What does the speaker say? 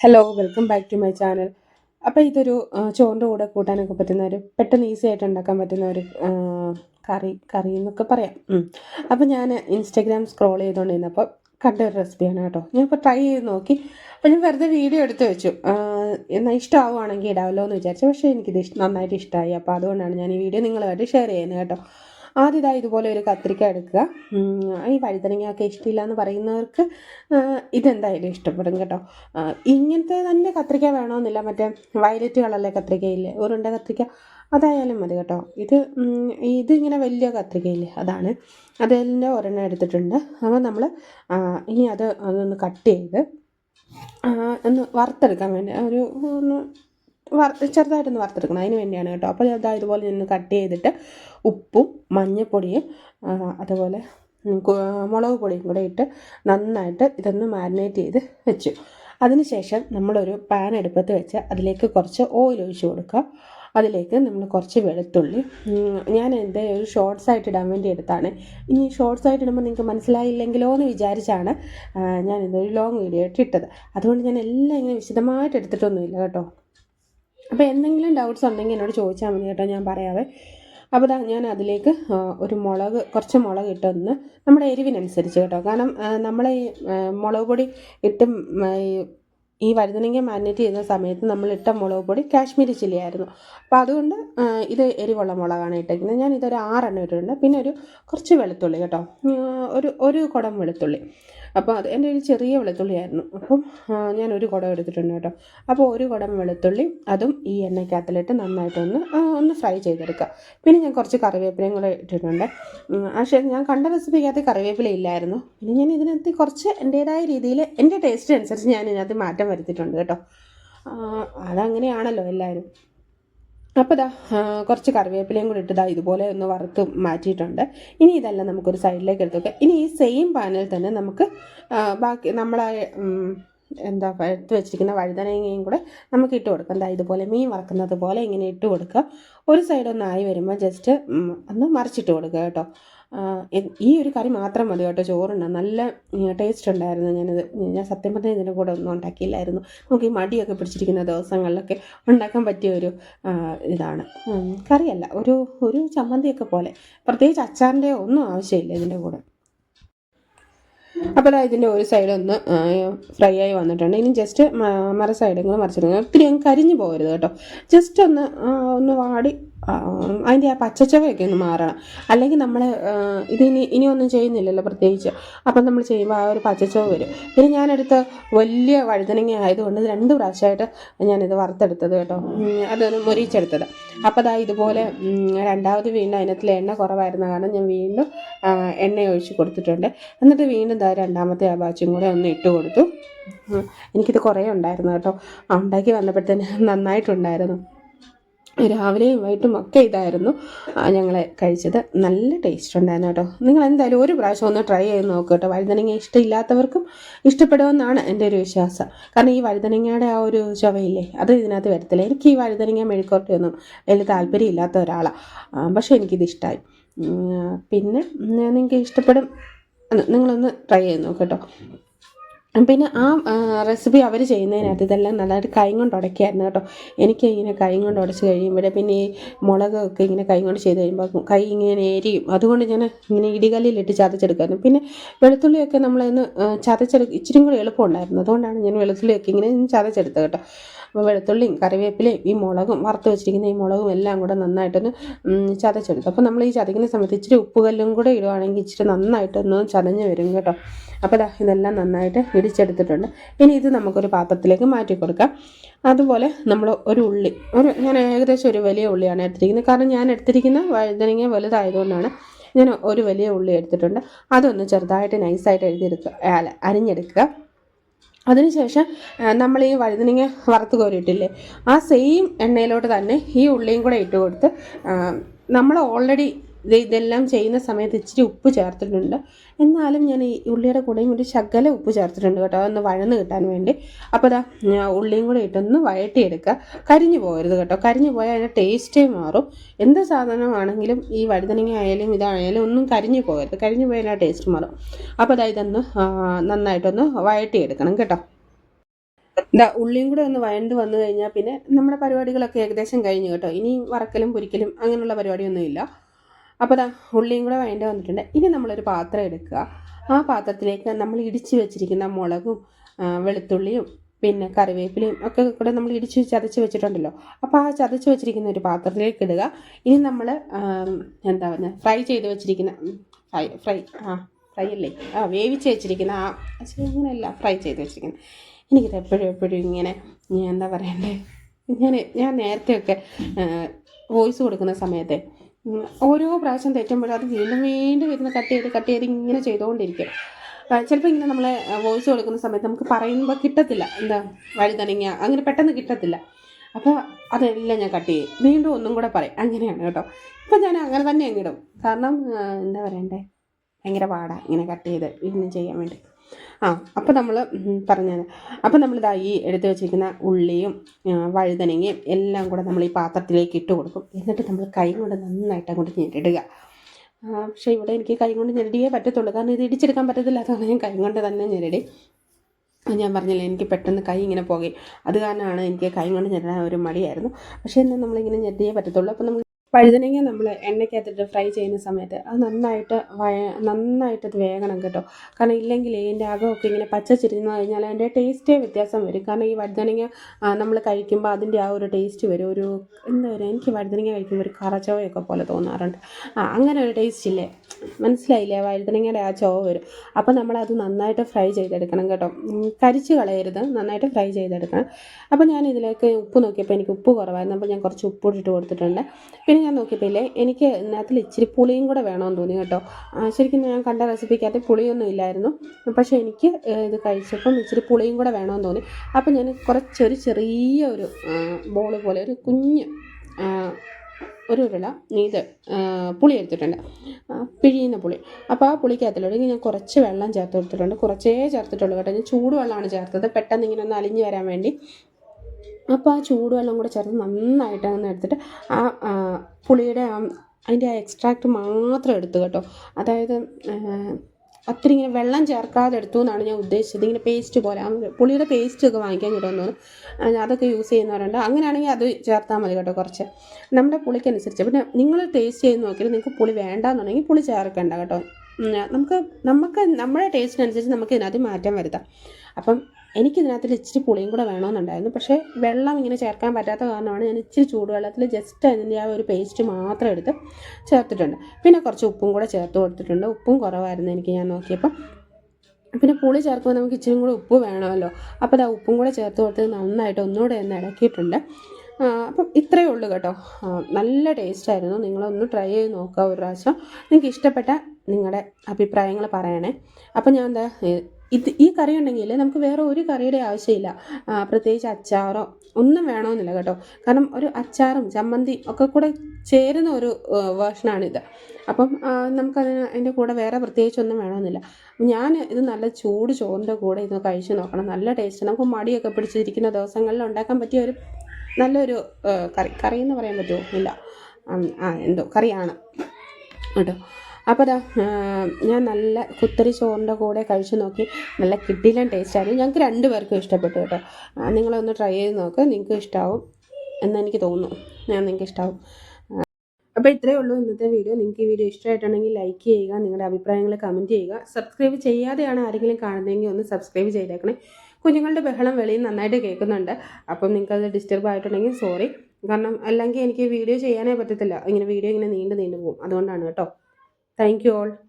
Hello welcome back to my channel അപ്പോൾ ഇതൊരു ചോറിന്റെ കൂടെ കൂട്ടാനൊക്കെ പറ്റുന്ന ഒരു പെട്ടെന്ന് ഈസി ആയിട്ട് ഉണ്ടാക്കാൻ പറ്റുന്ന ഒരു കറി കറി എന്നൊക്കെ പറയാം. അപ്പോൾ ഞാൻ ഇൻസ്റ്റാഗ്രാം സ്ക്രോൾ ചെയ്തുകൊണ്ടിരുന്നപ്പോൾ കണ്ട ഒരു റെസിപ്പിയാണ് കേട്ടോ. ഞാൻ ഇപ്പോൾ ട്രൈ ചെയ്ത് നോക്കി. അപ്പോൾ ഞാൻ വെറുതെ വീഡിയോ എടുത്ത് വെച്ചു. എന്നാൽ ഇഷ്ടമാവുകയാണെങ്കിൽ ഇടാമല്ലോ എന്ന് വിചാരിച്ചു. പക്ഷേ എനിക്കിത് നന്നായിട്ട് ഇഷ്ടമായി അപ്പോൾ അതുകൊണ്ടാണ് ഞാൻ ഈ വീഡിയോ നിങ്ങളുമായിട്ട് ഷെയർ ചെയ്യുന്നത് കേട്ടോ. ആദ്യം ഇതാ ഇതുപോലെ ഒരു കത്രിക എടുക്കുക. ഈ വഴുതനങ്ങയൊക്കെ ഇഷ്ടമില്ല എന്ന് പറയുന്നവർക്ക് ഇതെന്തായാലും ഇഷ്ടപ്പെടും കേട്ടോ. ഇങ്ങനത്തെ തന്നെ കത്രിക്ക വേണമെന്നില്ല മറ്റേ വയലറ്റ് കളറിലെ കത്രിക്കയില്ലേ ഉരുണ്ട കത്രിക്ക അതായാലും മതി കേട്ടോ. ഇത് ഇതിങ്ങനെ വലിയ കത്രികയില്ലേ? അതാണ്. അതിന്റെ ഒരെണ്ണം എടുത്തിട്ടുണ്ട്. അപ്പോൾ നമ്മൾ ഇനി അത് അതൊന്ന് കട്ട് ചെയ്ത് ഒന്ന് വറുത്തെടുക്കാൻ വേണ്ടി ഒരു ഒന്ന് വറ ചെറുതായിട്ടൊന്ന് വറുത്തെടുക്കണം. അതിന് വേണ്ടിയാണ് കേട്ടോ. അപ്പോൾ ഇതാ ഇതുപോലെ നിന്ന് കട്ട് ചെയ്തിട്ട് ഉപ്പും മഞ്ഞൾപ്പൊടിയും അതുപോലെ മുളക് പൊടിയും കൂടെ ഇട്ട് നന്നായിട്ട് ഇതൊന്ന് മാരിനേറ്റ് ചെയ്ത് വെച്ചു. അതിനുശേഷം നമ്മളൊരു പാൻ എടുപ്പത്ത് വെച്ച് അതിലേക്ക് കുറച്ച് ഓയിൽ ഒഴിച്ച് കൊടുക്കുക അതിലേക്ക് നമ്മൾ കുറച്ച് വെളുത്തുള്ളി. ഞാൻ എന്റെ ഒരു ഷോർട്സ് ആയിട്ട് ഇടാൻ വേണ്ടി എടുത്താണ്. ഇനി ഷോർട്സ് ആയിട്ട് ഇടുമ്പോൾ നിങ്ങൾക്ക് മനസ്സിലായില്ലെങ്കിലോ എന്ന് വിചാരിച്ചാണ് ഞാൻ ഇതൊരു ലോങ് വീഡിയോ ആയിട്ട് ഇട്ടത് അതുകൊണ്ട് ഞാൻ എല്ലാം ഇങ്ങനെ വിശദമായിട്ട് എടുത്തിട്ടൊന്നുമില്ല കേട്ടോ. അപ്പോൾ എന്തെങ്കിലും ഡൗട്ട്സ് ഉണ്ടെങ്കിൽ എന്നോട് ചോദിച്ചാൽ മതി കേട്ടോ ഞാൻ പറയാവേ. അപ്പോൾ ഇതാ ഞാൻ അതിലേക്ക് ഒരു മുളക് കുറച്ച് മുളക് ഇട്ടൊന്ന് നമ്മുടെ എരിവിനനുസരിച്ച് കേട്ടോ. കാരണം നമ്മൾ ഈ മുളക് പൊടി ഇട്ട് ഈ- വരുന്നെങ്കിൽ മാരിനേറ്റ് ചെയ്യുന്ന സമയത്ത് നമ്മൾ ഇട്ട മുളക് പൊടി കാശ്മീരി ചില്ലി ആയിരുന്നു. അപ്പോൾ അതുകൊണ്ട് ഇത് എരിവുള്ള മുളകാണ് ഇട്ടേക്കുന്നത്. ഞാൻ ഇതൊരു ആറെണ്ണം ഇട്ടിട്ടുണ്ട്. പിന്നെ ഒരു കുറച്ച് വെളുത്തുള്ളി കേട്ടോ. ഒരു ഒരു കുടം വെളുത്തുള്ളി. അപ്പോൾ അത് എന്റെ ഒരു ചെറിയ വെളുത്തുള്ളിയായിരുന്നു. അപ്പം ഞാൻ ഒരു കുടം എടുത്തിട്ടുണ്ട് കേട്ടോ. അപ്പോൾ ഒരു കുടം വെളുത്തുള്ളി അതും ഈ എണ്ണയ്ക്കകത്തിലിട്ട് നന്നായിട്ടൊന്ന് ഒന്ന് ഫ്രൈ ചെയ്തെടുക്കുക പിന്നെ ഞാൻ കുറച്ച് കറിവേപ്പിലയും കൂടെ ഇട്ടിട്ടുണ്ട്. പക്ഷേ ഞാൻ കണ്ട റെസിപ്പിക്കകത്ത് കറിവേപ്പില ഇല്ലായിരുന്നു. പിന്നെ ഞാൻ ഇതിനകത്ത് കുറച്ച് എന്റേതായ രീതിയിൽ എന്റെ ടേസ്റ്റ് അനുസരിച്ച് ഞാൻ ഇതിനകത്ത് മാറ്റം വരുത്തിയിട്ടുണ്ട് കേട്ടോ. അതങ്ങനെയാണല്ലോ എല്ലാവരും. അപ്പോൾ ഇതാ കുറച്ച് കറിവേപ്പിലയും കൂടി ഇട്ടതാ ഇതുപോലെ ഒന്ന് വറുത്ത് മാറ്റിയിട്ടുണ്ട്. ഇനി ഇതെല്ലാം നമുക്കൊരു സൈഡിലേക്ക് എടുത്ത് വെക്കാം. ഇനി ഈ സെയിം പാനിൽ തന്നെ നമുക്ക് ബാക്കി നമ്മളെ എന്താ എടുത്ത് വെച്ചിരിക്കുന്ന വഴുതനങ്ങയും കൂടെ നമുക്ക് ഇട്ട് കൊടുക്കാം. എന്താ ഇതുപോലെ മീൻ വറക്കുന്നത് പോലെ ഇങ്ങനെ ഇട്ട് കൊടുക്കുക. ഒരു സൈഡ് ഒന്ന് ആയി വരുമ്പോൾ ജസ്റ്റ് ഒന്ന് മറിച്ചിട്ട് കൊടുക്കുക കേട്ടോ. ഈ ഒരു കറി മാത്രം മതി കേട്ടോ. ചോറുണ്ട് നല്ല ടേസ്റ്റ് ഉണ്ടായിരുന്നു. ഞാനത് ഞാൻ സത്യം പറഞ്ഞാൽ ഇതിന്റെ കൂടെ ഒന്നും ഉണ്ടാക്കിയില്ലായിരുന്നു. നമുക്ക് ഈ മടിയൊക്കെ പിടിച്ചിരിക്കുന്ന ദിവസങ്ങളിലൊക്കെ ഉണ്ടാക്കാൻ പറ്റിയ ഒരു ഇതാണ്. കറിയല്ല ഒരു ഒരു ചമ്മന്തിയൊക്കെ പോലെ. പ്രത്യേകിച്ച് അച്ചാറിന്റെ ഒന്നും ആവശ്യമില്ല ഇതിന്റെ കൂടെ. അപ്പോൾ ഇതിന്റെ ഒരു സൈഡ് ഒന്ന് ഫ്രൈ ആയി വന്നിട്ടുണ്ട്. ഇനി ജസ്റ്റ് മറ സൈഡും മറിച്ചിടുക ഒത്തിരി അങ്ങ് കരിഞ്ഞു പോകരുത് കേട്ടോ. ജസ്റ്റ് ഒന്ന് ഒന്ന് വാടി അതിന്റെ ആ പച്ചച്ചവയൊക്കെ ഒന്ന് മാറണം. അല്ലെങ്കിൽ നമ്മൾ ഇതിനി ഇനിയൊന്നും ചെയ്യുന്നില്ലല്ലോ പ്രത്യേകിച്ച്. അപ്പം നമ്മൾ ചെയ്യുമ്പോൾ ആ ഒരു പച്ചച്ചവ വരും. പിന്നെ ഞാനെടുത്ത വലിയ വഴുതനങ്ങ ആയതുകൊണ്ട് രണ്ട് പ്രാവശ്യമായിട്ട് ഞാനിത് വറുത്തെടുത്തത് കേട്ടോ. അതൊന്ന് മുരിച്ചെടുത്തത് അപ്പോൾ അതാ ഇതുപോലെ രണ്ടാമത് വീണ്ടും അതിനകത്തിൽ എണ്ണ കുറവായിരുന്ന കാരണം ഞാൻ വീണ്ടും എണ്ണ ഒഴിച്ച് കൊടുത്തിട്ടുണ്ട്. എന്നിട്ട് വീണ്ടും ദാ രണ്ടാമത്തെ ആ ബാച്ചും കൂടെ ഒന്ന് ഇട്ട് കൊടുത്തു. എനിക്കിത് കുറേ ഉണ്ടായിരുന്നു കേട്ടോ. ഉണ്ടാക്കി വന്നപ്പോഴത്തേന് നന്നായിട്ടുണ്ടായിരുന്നു. രാവിലെയും വൈകിട്ടും ഒക്കെ ഇതായിരുന്നു. ഞങ്ങൾ കഴിച്ചത്. നല്ല ടേസ്റ്റ് ഉണ്ടായിരുന്നു കേട്ടോ. നിങ്ങൾ എന്തായാലും ഒരു പ്രാവശ്യം ഒന്ന് ട്രൈ ചെയ്ത് നോക്കുക കേട്ടോ. വഴുതനങ്ങ ഇഷ്ടമില്ലാത്തവർക്കും ഇഷ്ടപ്പെടുമെന്നാണ് എന്റെ ഒരു വിശ്വാസം. കാരണം ഈ വഴുതനങ്ങയുടെ ആ ഒരു ചുവയില്ലേ അത് ഇതിനകത്ത് വരത്തില്ല. എനിക്ക് ഈ വഴുതനങ്ങ മെഴുക്കോട്ടയൊന്നും വലിയ താല്പര്യമില്ലാത്ത ഒരാളാണ് പക്ഷേ എനിക്കിത് ഇഷ്ടമായി പിന്നെ നിങ്ങൾക്ക് ഇഷ്ടപ്പെടും. നിങ്ങളൊന്ന് ട്രൈ ചെയ്ത് നോക്കുക കേട്ടോ. പിന്നെ ആ റെസിപ്പി അവർ ചെയ്യുന്നതിനകത്ത് ഇതെല്ലാം നല്ലതായിട്ട് കൈ കൊണ്ട് ഉടയ്ക്കായിരുന്നു കേട്ടോ. എനിക്ക് ഇങ്ങനെ കൈ കൊണ്ട് ഉടച്ച് കഴിയുമ്പോഴേ പിന്നെ ഈ മുളകൊക്കെ ഇങ്ങനെ കൈ കൊണ്ട് ചെയ്ത് കഴിയുമ്പോൾ കൈ ഇങ്ങനെ എരിയും. അതുകൊണ്ട് ഞാൻ ഇങ്ങനെ ഇടികല്ലിലിട്ട് ചതച്ചെടുക്കായിരുന്നു. പിന്നെ വെളുത്തുള്ളിയൊക്കെ നമ്മളതിന് ചതച്ചെടുക്കും ഇച്ചിരി കൂടി എളുപ്പമുണ്ടായിരുന്നു അതുകൊണ്ടാണ് ഞാൻ വെളുത്തുള്ളിയൊക്കെ ഇങ്ങനെ ചതച്ചെടുത്തത് കേട്ടോ. അപ്പോൾ വെളുത്തുള്ളിയും കറിവേപ്പിലയും ഈ മുളകും വറുത്ത് വെച്ചിരിക്കുന്ന ഈ മുളകും എല്ലാം കൂടെ നന്നായിട്ടൊന്ന് ചതച്ചെടുത്തു അപ്പോൾ നമ്മൾ ഈ ചതയ്ക്കുന്ന സമയത്ത് ഇച്ചിരി ഉപ്പുകല്ലും കൂടെ ഇടുവാണെങ്കിൽ ഇച്ചിരി നന്നായിട്ടൊന്ന് ചതഞ്ഞ് വരും കേട്ടോ. അപ്പോൾ ഇതെല്ലാം നന്നായിട്ട് ഇടിച്ചെടുത്തിട്ടുണ്ട്. ഇനി ഇത് നമുക്കൊരു പാത്രത്തിലേക്ക് മാറ്റി കൊടുക്കാം. അതുപോലെ നമ്മൾ ഒരു ഉള്ളി ഒരു ഞാൻ ഏകദേശം ഒരു വലിയ ഉള്ളിയാണ് എടുത്തിരിക്കുന്നത്. കാരണം ഞാൻ എടുത്തിരിക്കുന്ന വഴുതനങ്ങ വലുതായതുകൊണ്ടാണ് ഞാൻ ഒരു വലിയ ഉള്ളി എടുത്തിട്ടുണ്ട്. അതൊന്ന് ചെറുതായിട്ട് നൈസായിട്ട് എഴുതിയെടുക്കുക അരിഞ്ഞെടുക്കുക. അതിനുശേഷം നമ്മൾ ഈ വഴുതനങ്ങ വറുത്ത് കോരിയിട്ടില്ലേ ആ സെയിം എണ്ണയിലോട്ട് തന്നെ ഈ ഉള്ളിയും കൂടെ ഇട്ട് കൊടുത്ത് നമ്മൾ ഓൾറെഡി ഇതെല്ലാം ചെയ്യുന്ന സമയത്ത് ഇച്ചിരി ഉപ്പ് ചേർത്തിട്ടുണ്ട്. എന്നാലും ഞാൻ ഈ ഉള്ളിയുടെ കൂടെയും ഒരു ശകല ഉപ്പ് ചേർത്തിട്ടുണ്ട് കേട്ടോ. അതൊന്ന് വഴന്ന് കിട്ടാൻ വേണ്ടി. അപ്പോൾ അതാ ഉള്ളിയും കൂടെ ഇട്ടൊന്ന് വഴട്ടിയെടുക്കുക കരിഞ്ഞു പോകരുത് കേട്ടോ. കരിഞ്ഞു പോയാൽ അതിന്റെ ടേസ്റ്റേ മാറും. എന്ത് സാധനമാണെങ്കിലും ഈ വഴുതനങ്ങ ആയാലും ഇതായാലും ഒന്നും കരിഞ്ഞു പോകരുത്. കരിഞ്ഞു പോയാൽ ആ ടേസ്റ്റ് മാറും. അപ്പോൾ അതാ ഇതൊന്ന് നന്നായിട്ടൊന്ന് വഴട്ടിയെടുക്കണം കേട്ടോ. ഇതാ ഉള്ളിയും കൂടെ ഒന്ന് വഴണ്ട് വന്നു കഴിഞ്ഞാൽ പിന്നെ നമ്മുടെ പരിപാടികളൊക്കെ ഏകദേശം കഴിഞ്ഞു കേട്ടോ. ഇനി വറക്കലും പൊരിക്കലും അങ്ങനെയുള്ള പരിപാടിയൊന്നുമില്ല. അപ്പോൾ ദാ ഉള്ളിയും കൂടെ വേണ്ട വന്നിട്ടുണ്ട്. ഇനി നമ്മളൊരു പാത്രം എടുക്കുക. ആ പാത്രത്തിലേക്ക് നമ്മൾ ഇടിച്ചു വെച്ചിരിക്കുന്ന മുളകും വെളുത്തുള്ളിയും പിന്നെ കറിവേപ്പിലയും ഒക്കെ കൂടെ നമ്മൾ ഇടിച്ച് ചതച്ച് വെച്ചിട്ടുണ്ടല്ലോ. അപ്പോൾ ആ ചതച്ച് വെച്ചിരിക്കുന്ന ഒരു പാത്രത്തിലേക്ക് ഇടുക. ഇനി നമ്മൾ എന്താ പറയുക ഫ്രൈ ചെയ്ത് വെച്ചിരിക്കുന്ന ഫ്രൈ ഫ്രൈ ആ ഫ്രൈ അല്ലേ? ആ വേവിച്ച് വെച്ചിരിക്കുന്ന ആ അങ്ങനെയല്ല ഫ്രൈ ചെയ്ത് വെച്ചിരിക്കുന്നത് എനിക്കിത് എപ്പോഴും എപ്പോഴും ഇങ്ങനെ ഞാൻ എന്താ പറയണ്ടേ ഞാൻ ഞാൻ നേരത്തെയൊക്കെ വോയിസ് കൊടുക്കുന്ന സമയത്തെ ഓരോ പ്രാവശ്യം തെറ്റുമ്പോഴും അത് വീണ്ടും വീണ്ടും ഇരുന്ന് കട്ട് ചെയ്ത് കട്ട് ചെയ്ത് ഇങ്ങനെ ചെയ്തുകൊണ്ടിരിക്കും. ചിലപ്പോൾ ഇങ്ങനെ നമ്മളെ വോയിസ് കൊടുക്കുന്ന സമയത്ത് നമുക്ക് പറയുമ്പോൾ കിട്ടത്തില്ല. എന്താ വഴുതനങ്ങ അങ്ങനെ പെട്ടെന്ന് കിട്ടത്തില്ല. അപ്പോൾ അതെല്ലാം ഞാൻ കട്ട് ചെയ്യും. വീണ്ടും ഒന്നും കൂടെ പറയും. അങ്ങനെയാണ് കേട്ടോ. ഇപ്പം ഞാൻ അങ്ങനെ തന്നെ അങ്ങിടും കാരണം എന്താ പറയണ്ടേ? ഭയങ്കര പാടാണ് ഇങ്ങനെ കട്ട് ചെയ്ത് ഇങ്ങനെ ചെയ്യാൻ വേണ്ടി. ആ അപ്പോൾ നമ്മൾ പറഞ്ഞാൽ അപ്പോൾ നമ്മൾ ഇതാ ഈ എടുത്ത് വെച്ചിരിക്കുന്ന ഉള്ളിയും വഴുതനങ്ങയും എല്ലാം കൂടെ നമ്മൾ ഈ പാത്രത്തിലേക്ക് ഇട്ട് കൊടുക്കും. എന്നിട്ട് നമ്മൾ കൈ കൊണ്ട് നന്നായിട്ട് അങ്ങോട്ട് ഞെരിടുക. പക്ഷേ ഇവിടെ എനിക്ക് കൈ കൊണ്ട് ഞെരടിയേ പറ്റത്തുള്ളൂ. കാരണം ഇത് ഇടിച്ചെടുക്കാൻ പറ്റത്തില്ല. അതാണ് ഞാൻ കൈ കൊണ്ട് തന്നെ ഞെരടി. ഞാൻ പറഞ്ഞില്ല എനിക്ക് പെട്ടെന്ന് കൈ ഇങ്ങനെ പോകുകയും അത് കാരണമാണ് എനിക്ക് കൈ കൊണ്ട് ഞെരടാൻ ഒരു മടിയായിരുന്നു. പക്ഷേ എന്നാൽ നമ്മളിങ്ങനെ ഞെരടിയേ പറ്റത്തുള്ളൂ. അപ്പോൾ നമ്മൾ വഴുതനങ്ങ നമ്മൾ എണ്ണയ്ക്കകത്തിട്ട് ഫ്രൈ ചെയ്യുന്ന സമയത്ത് അത് നന്നായിട്ട് വയ നന്നായിട്ടത് വേകണം കേട്ടോ. കാരണം ഇല്ലെങ്കിൽ ഇതിന്റെ അകമൊക്കെ ഇങ്ങനെ പച്ച ചിരിഞ്ഞു കഴിഞ്ഞാൽ അതിന്റെ ടേസ്റ്റേ വ്യത്യാസം വരും. കാരണം ഈ വഴുതനങ്ങ നമ്മൾ കഴിക്കുമ്പോൾ അതിന്റെ ആ ഒരു ടേസ്റ്റ് വരും. ഒരു എന്താ പറയുക എനിക്ക് വഴുതനങ്ങ കഴിക്കുമ്പോൾ ഒരു കറച്ചവയൊക്കെ പോലെ തോന്നാറുണ്ട്. ആ അങ്ങനെ ഒരു ടേസ്റ്റ് ഇല്ലേ? മനസ്സിലായില്ലേ? വഴുതനങ്ങയുടെ ആ ചോവ വരും. അപ്പോൾ നമ്മളത് നന്നായിട്ട് ഫ്രൈ ചെയ്തെടുക്കണം കേട്ടോ. കരിച്ച് കളയരുത്. നന്നായിട്ട് ഫ്രൈ ചെയ്തെടുക്കണം. അപ്പോൾ ഞാൻ ഇതിലേക്ക് ഉപ്പ് നോക്കിയപ്പോൾ എനിക്ക് ഉപ്പ് കുറവായിരുന്നു. അപ്പോൾ ഞാൻ കുറച്ച് ഉപ്പ് ഇട്ടിട്ട് കൊടുത്തിട്ടുണ്ട്. പിന്നെ ഞാൻ നോക്കിയപ്പോൾ എനിക്ക് ഇതിനകത്തിൽ ഇച്ചിരി പുളിയും കൂടെ വേണമെന്ന് തോന്നി കേട്ടോ. ശരിക്കും ഞാൻ കണ്ട റെസിപ്പിക്കകത്ത് പുളിയൊന്നും ഇല്ലായിരുന്നു. പക്ഷേ എനിക്ക് ഇത് കഴിച്ചപ്പം ഇച്ചിരി പുളിയും കൂടെ വേണമെന്ന് തോന്നി. അപ്പോൾ ഞാൻ കുറച്ചൊരു ചെറിയ ഒരു ബോൾ പോലെ ഒരു കുഞ്ഞ് ഒരു ഉരുള ഇത് പുളി എടുത്തിട്ടുണ്ട്. പിഴിയുന്ന പുളി. അപ്പോൾ ആ പുളിക്കകത്തിലോട്ട് ഞാൻ കുറച്ച് വെള്ളം ചേർത്ത് കൊടുത്തിട്ടുണ്ട് കുറച്ചേ ചേർത്തിട്ടുള്ളൂ കേട്ടോ. ഞാൻ ചൂടുവെള്ളമാണ് ചേർത്തത്. പെട്ടെന്ന് ഇങ്ങനെ ഒന്ന് അലിഞ്ഞ് വരാൻ വേണ്ടി. അപ്പോൾ ആ ചൂടുവെള്ളം കൂടെ ചേർത്ത് നന്നായിട്ട് അങ്ങനെ എടുത്തിട്ട് ആ പുളിയുടെ അതിന്റെ ആ എക്സ്ട്രാക്റ്റ് മാത്രം എടുത്തു കേട്ടോ. അതായത് അത്ര ഇങ്ങനെ വെള്ളം ചേർക്കാതെ എടുത്തു എന്നാണ് ഞാൻ ഉദ്ദേശിച്ചത്. ഇങ്ങനെ പേസ്റ്റ് പോലെ. പുളിയുടെ പേസ്റ്റ് ഒക്കെ വാങ്ങിക്കാൻ തോന്നുന്നു. അതൊക്കെ യൂസ് ചെയ്യുന്നവരുണ്ട്. അങ്ങനെയാണെങ്കിൽ അത് ചേർത്താൽ മതി കേട്ടോ കുറച്ച്. നമ്മുടെ പുളിക്കനുസരിച്ച്. പിന്നെ നിങ്ങൾ ടേസ്റ്റ് ചെയ്ത് നോക്കിയിട്ട് നിങ്ങൾക്ക് പുളി വേണ്ടാന്നുണ്ടെങ്കിൽ പുളി ചേർക്കണ്ട കേട്ടോ. നമുക്ക് നമുക്ക് നമ്മുടെ ടേസ്റ്റിനനുസരിച്ച് നമുക്ക് ഇതിനകത്ത് മാറ്റം വരുത്താം. അപ്പം എനിക്കിതിനകത്തിൽ ഇച്ചിരി പുളിയും കൂടെ വേണമെന്നുണ്ടായിരുന്നു. പക്ഷേ വെള്ളം ഇങ്ങനെ ചേർക്കാൻ പറ്റാത്ത കാരണമാണ് ഞാൻ ഇച്ചിരി ചൂടുവെള്ളത്തിൽ ജസ്റ്റ് അതിന്റെ ആ ഒരു പേസ്റ്റ് മാത്രം എടുത്ത് ചേർത്തിട്ടുണ്ട്. പിന്നെ കുറച്ച് ഉപ്പും കൂടെ ചേർത്ത് കൊടുത്തിട്ടുണ്ട്. ഉപ്പും കുറവായിരുന്നു എനിക്ക് ഞാൻ നോക്കിയപ്പോൾ പിന്നെ പുളി ചേർക്കുമ്പോൾ നമുക്ക് ഇച്ചിരി കൂടെ ഉപ്പ് വേണമല്ലോ. അപ്പോൾ അത് ഉപ്പും കൂടെ ചേർത്ത് കൊടുത്ത് നന്നായിട്ട് ഒന്നുകൂടെ ഒന്ന് ഇളക്കിയിട്ടുണ്ട്. ആ, അപ്പം ഇത്രയേ ഉള്ളൂ കേട്ടോ. നല്ല ടേസ്റ്റായിരുന്നു നിങ്ങളൊന്ന് ട്രൈ ചെയ്ത് നോക്കുക ഒരു പ്രാവശ്യം. നിങ്ങൾക്ക് ഇഷ്ടപ്പെട്ട നിങ്ങളുടെ അഭിപ്രായങ്ങൾ പറയണേ. അപ്പം ഞാൻ എന്താ ഇത് ഈ കറി ഉണ്ടെങ്കിൽ നമുക്ക് വേറെ ഒരു കറിയുടെ ആവശ്യമില്ല. പ്രത്യേകിച്ച് അച്ചാറോ ഒന്നും വേണമെന്നില്ല കേട്ടോ. കാരണം ഒരു അച്ചാറും ചമ്മന്തിയും ഒക്കെ കൂടെ ചേരുന്ന ഒരു വേർഷനാണിത്. അപ്പം നമുക്കതിന് അതിന്റെ കൂടെ വേറെ പ്രത്യേകിച്ചൊന്നും വേണമെന്നില്ല. ഞാൻ ഇത് നല്ല ചൂട് ചോറിന്റെ കൂടെ ഇത് കഴിച്ച് നോക്കണം. നല്ല ടേസ്റ്റ്. നമുക്ക് മടിയൊക്കെ പിടിച്ചിരിക്കുന്ന ദിവസങ്ങളിൽ ഉണ്ടാക്കാൻ പറ്റിയ ഒരു നല്ലൊരു കറി. കറി എന്ന് പറയാൻ പറ്റുമോ? ഇല്ല. ആ എന്തോ കറിയാണ്. കേട്ടോ. അപ്പോൾ അതാ ഞാൻ നല്ല കുത്തരി ചോറിന്റെ കൂടെ കഴിച്ചു നോക്കി. നല്ല കിട്ടിയില്ല ടേസ്റ്റായിരുന്നു ഞങ്ങൾക്ക് രണ്ട് പേർക്കും ഇഷ്ടപ്പെട്ടു കേട്ടോ. നിങ്ങളൊന്ന് ട്രൈ ചെയ്ത് നോക്ക്. നിങ്ങൾക്ക് ഇഷ്ടമാവും എന്നെനിക്ക് തോന്നുന്നു. ഞാൻ നിങ്ങൾക്ക് ഇഷ്ടമാവും അപ്പോൾ ഇത്രയേ ഉള്ളൂ ഇന്നത്തെ വീഡിയോ നിങ്ങൾക്ക് ഈ വീഡിയോ ഇഷ്ടമായിട്ടുണ്ടെങ്കിൽ ലൈക്ക് ചെയ്യുക നിങ്ങളുടെ അഭിപ്രായങ്ങൾ കമന്റ് ചെയ്യുക. സബ്സ്ക്രൈബ് ചെയ്യാതെയാണ് ആരെങ്കിലും കാണുന്നതെങ്കിൽ ഒന്ന് സബ്സ്ക്രൈബ് ചെയ്തേക്കണേ. കുഞ്ഞുങ്ങളുടെ ബഹളം വെളിയിൽ നന്നായിട്ട് കേൾക്കുന്നുണ്ട്. അപ്പം നിങ്ങൾക്കത് ഡിസ്റ്റർബ് ആയിട്ടുണ്ടെങ്കിൽ സോറി കാരണം അല്ലെങ്കിൽ എനിക്ക് വീഡിയോ ചെയ്യാനേ പറ്റത്തില്ല. ഇങ്ങനെ വീഡിയോ ഇങ്ങനെ നീണ്ടു നീണ്ടു പോകും. അതുകൊണ്ടാണ് കേട്ടോ. Thank you all.